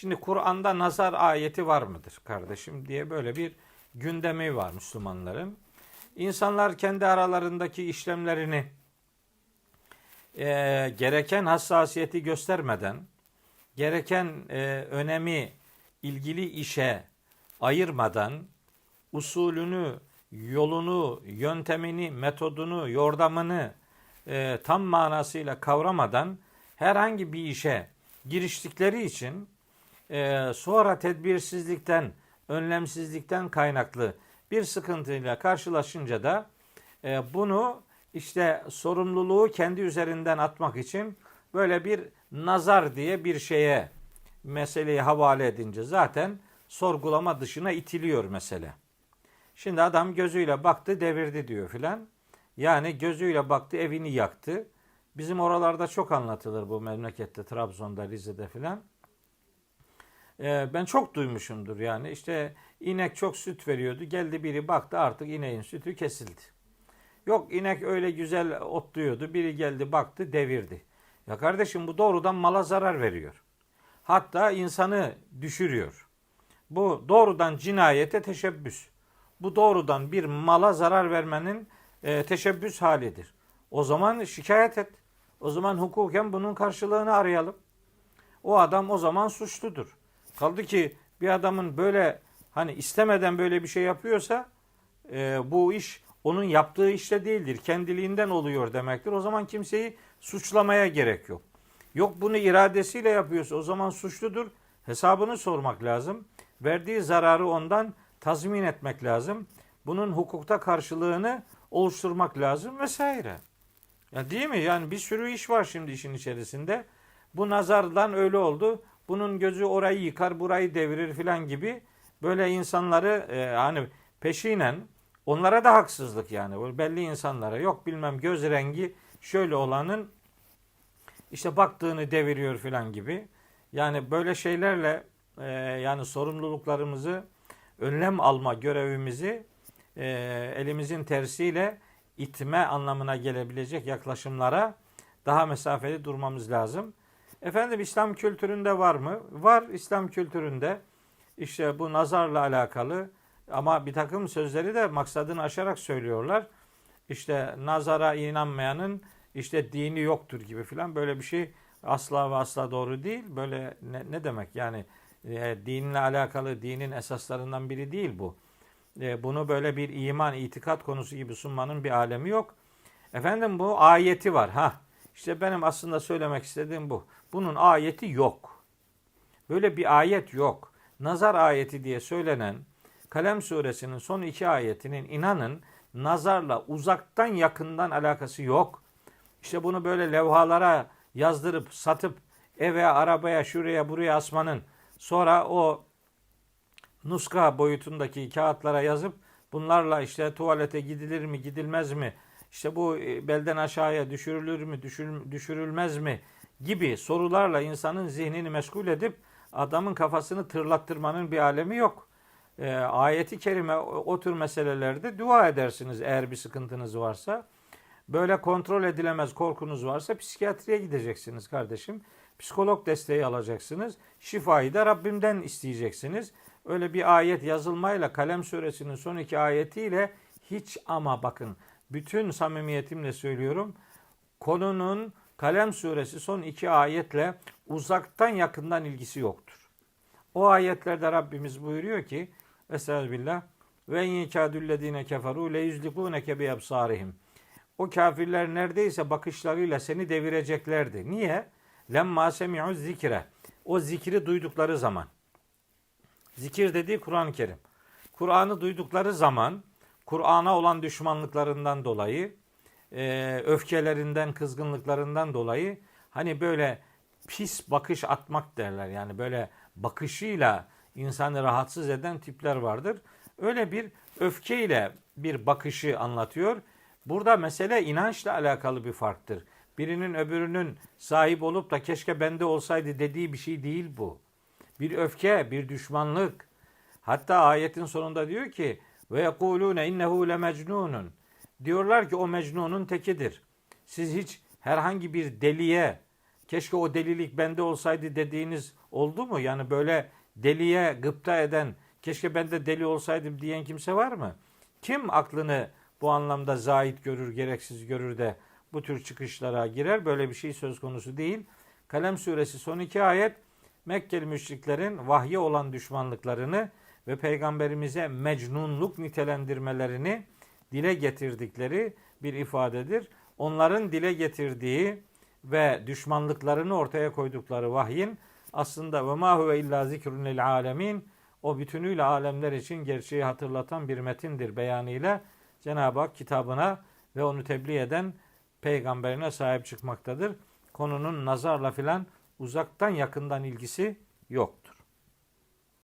Şimdi Kur'an'da nazar ayeti var mıdır kardeşim diye böyle bir gündemi var Müslümanların. İnsanlar kendi aralarındaki işlemlerini e, gereken hassasiyeti göstermeden, gereken e, önemi ilgili işe ayırmadan, usulünü, yolunu, yöntemini, metodunu, yordamını e, tam manasıyla kavramadan herhangi bir işe giriştikleri için e, sonra tedbirsizlikten, önlemsizlikten kaynaklı bir sıkıntıyla karşılaşınca da e, bunu işte sorumluluğu kendi üzerinden atmak için böyle bir nazar diye bir şeye meseleyi havale edince zaten sorgulama dışına itiliyor mesele. Şimdi adam gözüyle baktı devirdi diyor filan. Yani gözüyle baktı evini yaktı. Bizim oralarda çok anlatılır bu memlekette Trabzon'da Rize'de filan. Ee, ben çok duymuşumdur yani işte inek çok süt veriyordu geldi biri baktı artık ineğin sütü kesildi. Yok inek öyle güzel otluyordu biri geldi baktı devirdi. Ya kardeşim bu doğrudan mala zarar veriyor. Hatta insanı düşürüyor. Bu doğrudan cinayete teşebbüs. Bu doğrudan bir mala zarar vermenin e, teşebbüs halidir. O zaman şikayet et. O zaman hukuken bunun karşılığını arayalım. O adam o zaman suçludur. Kaldı ki bir adamın böyle hani istemeden böyle bir şey yapıyorsa e, bu iş onun yaptığı işte değildir. Kendiliğinden oluyor demektir. O zaman kimseyi suçlamaya gerek yok. Yok bunu iradesiyle yapıyorsa o zaman suçludur. Hesabını sormak lazım. Verdiği zararı ondan tazmin etmek lazım. Bunun hukukta karşılığını oluşturmak lazım vesaire. Ya değil mi? Yani bir sürü iş var şimdi işin içerisinde. Bu nazardan öyle oldu. Bunun gözü orayı yıkar, burayı devirir filan gibi böyle insanları e, hani peşinen onlara da haksızlık yani. Böyle belli insanlara yok bilmem göz rengi şöyle olanın işte baktığını deviriyor filan gibi. Yani böyle şeylerle e, yani sorumluluklarımızı önlem alma görevimizi e, elimizin tersiyle itme anlamına gelebilecek yaklaşımlara daha mesafeli durmamız lazım. Efendim İslam kültüründe var mı? Var İslam kültüründe. İşte bu nazarla alakalı ama bir takım sözleri de maksadını aşarak söylüyorlar. İşte nazara inanmayanın işte dini yoktur gibi filan böyle bir şey asla ve asla doğru değil. Böyle ne, ne demek yani e, dinle alakalı dinin esaslarından biri değil bu. E, bunu böyle bir iman, itikat konusu gibi sunmanın bir alemi yok. Efendim bu ayeti var. Ha işte benim aslında söylemek istediğim bu. Bunun ayeti yok. Böyle bir ayet yok. Nazar ayeti diye söylenen Kalem suresinin son iki ayetinin inanın nazarla uzaktan yakından alakası yok. İşte bunu böyle levhalara yazdırıp satıp eve, arabaya, şuraya, buraya asmanın sonra o nuska boyutundaki kağıtlara yazıp bunlarla işte tuvalete gidilir mi, gidilmez mi? İşte bu e, belden aşağıya düşürülür mü, düşürülmez mi? gibi sorularla insanın zihnini meşgul edip adamın kafasını tırlattırmanın bir alemi yok. E, ayeti kerime o tür meselelerde dua edersiniz eğer bir sıkıntınız varsa. Böyle kontrol edilemez korkunuz varsa psikiyatriye gideceksiniz kardeşim. Psikolog desteği alacaksınız. Şifayı da Rabbimden isteyeceksiniz. Öyle bir ayet yazılmayla Kalem suresinin son iki ayetiyle hiç ama bakın bütün samimiyetimle söylüyorum. Konunun Kalem suresi son iki ayetle uzaktan yakından ilgisi yoktur. O ayetlerde Rabbimiz buyuruyor ki Estağfirullah ve yekadüllezine keferu le yüzlikuneke bi absarihim. O kafirler neredeyse bakışlarıyla seni devireceklerdi. Niye? Lemma semi'u zikre. O zikri duydukları zaman. Zikir dediği Kur'an-ı Kerim. Kur'an'ı duydukları zaman Kur'an'a olan düşmanlıklarından dolayı, e, öfkelerinden, kızgınlıklarından dolayı hani böyle pis bakış atmak derler. Yani böyle bakışıyla insanı rahatsız eden tipler vardır. Öyle bir öfkeyle bir bakışı anlatıyor. Burada mesele inançla alakalı bir farktır. Birinin öbürünün sahip olup da keşke bende olsaydı dediği bir şey değil bu. Bir öfke, bir düşmanlık. Hatta ayetin sonunda diyor ki ve yekulune innehu le mecnunun. Diyorlar ki o mecnunun tekidir. Siz hiç herhangi bir deliye keşke o delilik bende olsaydı dediğiniz oldu mu? Yani böyle deliye gıpta eden, keşke ben de deli olsaydım diyen kimse var mı? Kim aklını bu anlamda zahit görür, gereksiz görür de bu tür çıkışlara girer? Böyle bir şey söz konusu değil. Kalem suresi son iki ayet Mekkeli müşriklerin vahye olan düşmanlıklarını ve peygamberimize mecnunluk nitelendirmelerini dile getirdikleri bir ifadedir. Onların dile getirdiği ve düşmanlıklarını ortaya koydukları vahyin aslında ve ma huve illa zikrun lil alemin o bütünüyle alemler için gerçeği hatırlatan bir metindir beyanıyla Cenab-ı Hak kitabına ve onu tebliğ eden peygamberine sahip çıkmaktadır. Konunun nazarla filan uzaktan yakından ilgisi yok.